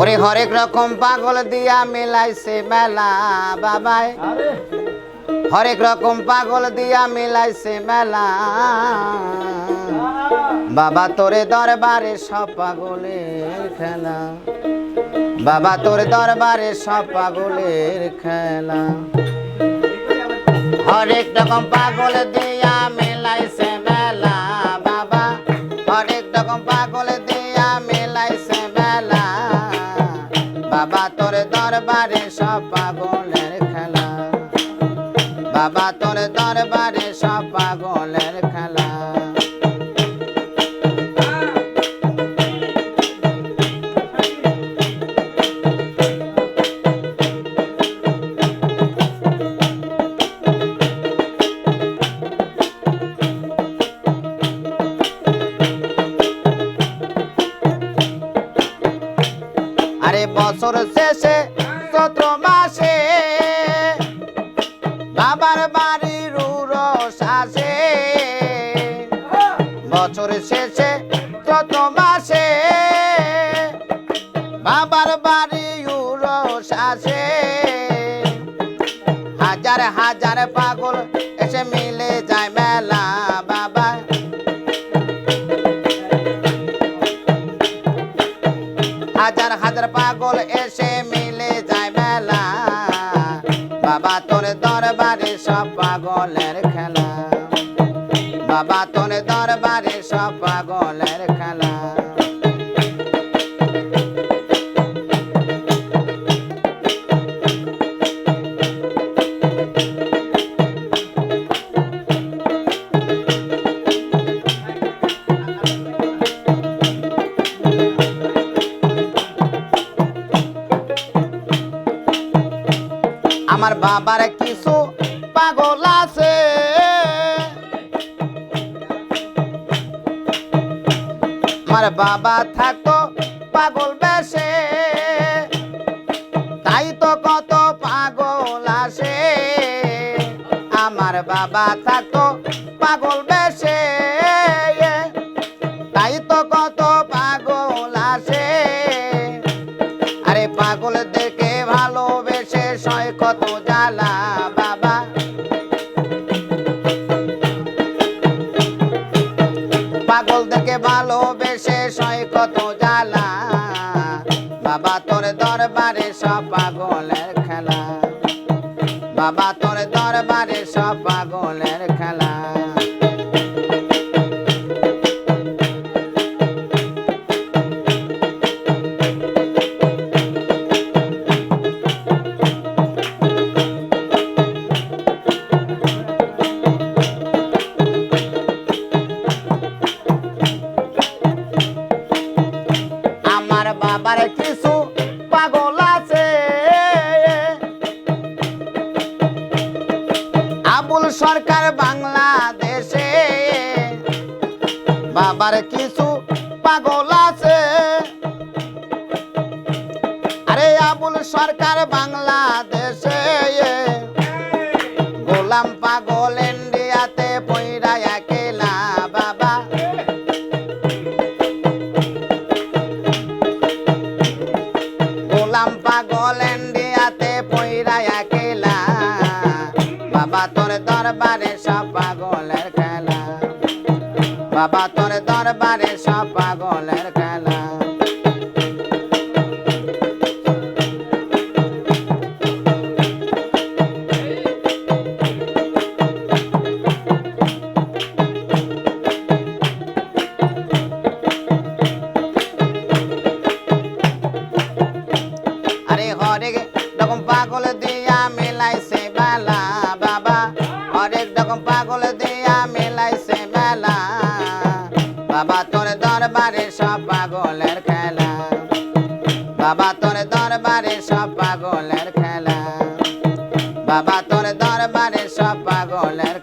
ওরে হরেক রকম পাগল দিয়া মিলাইছে মেলা বাবাই। হরেক রকম পাগল দিয়া মিলাইছে মেলা। বাবা তোরে দরবারে সব পাগলের খেলা। বাবা তোর দরবারে সব পাগলের খেলা। হরেক রকম পাগল দিয়া মিলাইছে মেলা বাবা। হরেক রকম পাগল বাবা তোর দরবারে সব পাগলের খেলা। আরে বছর শেষে চৈত্র মাসে বছর শেষে চৈত্র মাসে বাবার বাড়ি উরস হাজার হাজার পাগল এসে মিলে যায় মেলা, বাবা। হাজার হাজার পাগল এসে মিলে যায় মেলা, বাবা তোর দরবারে সব পাগলের খেলা। বাবা তোর দরবারে সব পাগলের খেলা। আমার বাবার কিছু পাগল আছে। আমার বাবা থাকতো পাগল বেশে। তাই তো কত পাগল আসে। আমার বাবা থাকতো পাগল বেশে। তাই তো কত পাগল আসে। আরে পাগল দেখে ভালোবেসে সয় কত পাগল দেখে ভালোবেসে কত জ্বালা। বাবা, তোর দরবারে সব পাগলের খেলা। বাবা, তোর দরবারে সব পাগলের খেলা। কিছু পাগল আছে। আবুল সরকার বাংলাদেশে কিছু পাগল আছে। আরে আবুল সরকার বাংলাদেশে বাবা, তোর দরবারে সব পাগলের খেলা। বাবা, তোর দরবারে সব পাগলের খেলা। আরে হরেক রকম পাগল তোর দরবারে সব পাগলের খেলা। বাবা, তোর দরবারে সব পাগলের খেলা। বাবা, তোর দরবারে সব পাগলের